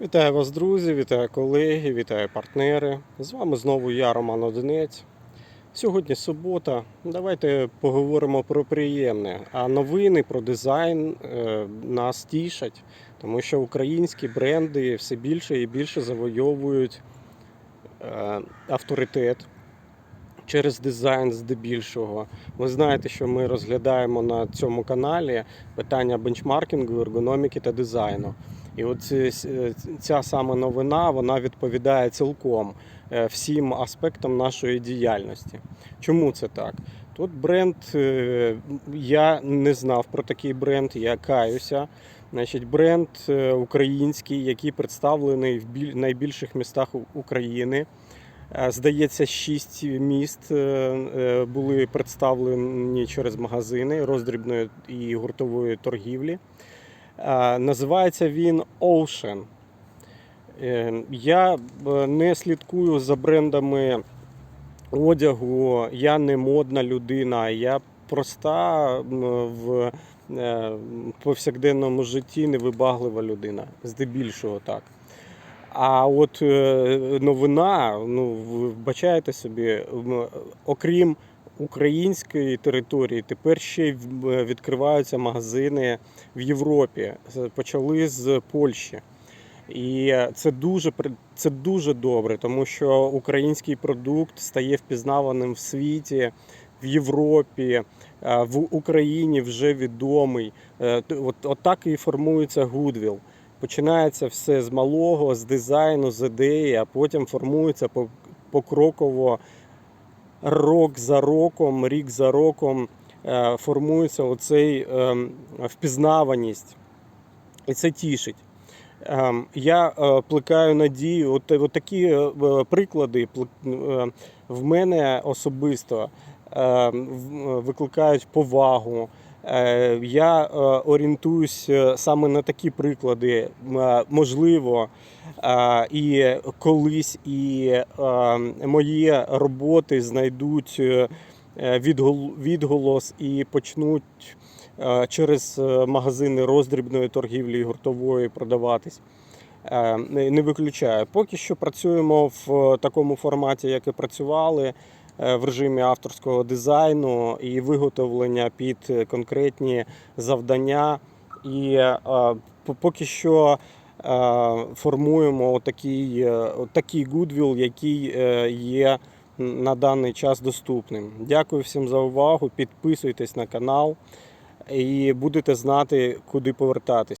Вітаю вас, друзі, вітаю колеги, вітаю партнери. З вами знову я, Роман Одинець. Сьогодні субота. Давайте поговоримо про приємне. А новини про дизайн е, нас тішать, тому що українські бренди все більше і більше завойовують е, авторитет через дизайн здебільшого. Ви знаєте, що ми розглядаємо на цьому каналі питання бенчмаркінгу, ергономіки та дизайну. І от ці- ця саме новина вона відповідає цілком е, всім аспектам нашої діяльності. Чому це так? Тут бренд, е, я не знав про такий бренд, я каюся. Значить, бренд е, український, який представлений в найбільших містах України. Е, Здається, шість міст е, е, були представлені через магазини роздрібної і гуртової торгівлі. Називається він Ocean. Е, Я е, не слідкую за брендами одягу, я не модна людина, я проста в е, повсякденному житті невибаглива людина, здебільшого так. А от новина, ну ви вбачаєте собі, окрім української території, тепер ще е, відкриваються магазини в Європі. Почали з Польщі. І це дуже це дуже добре, тому що український продукт стає впізнаваним в світі, в Європі, е, в Україні вже відомий. Е, От, от так і формується Goodwill. Починається все з малого, з дизайну, з ідеї, а потім формується по- покроково рок за роком, рік за роком е, формується оцей ем, впізнаваність. І це тішить. Ем, Я е, плекаю надію, от, от такі е, приклади в мене особисто е, викликають повагу. Е, Я е, орієнтуюсь е, саме на такі приклади. Можливо, і колись і мої роботи знайдуть відгол- відголос і почнуть через магазини роздрібної торгівлі і гуртової продаватись. Не виключаю. Поки що працюємо в такому форматі, як і працювали, в режимі авторського дизайну і виготовлення під конкретні завдання. І е, поки що е, формуємо такий, е, Goodwill, який е, є на даний час доступним. Дякую всім за увагу. Підписуйтесь на канал і будете знати, куди повертатись.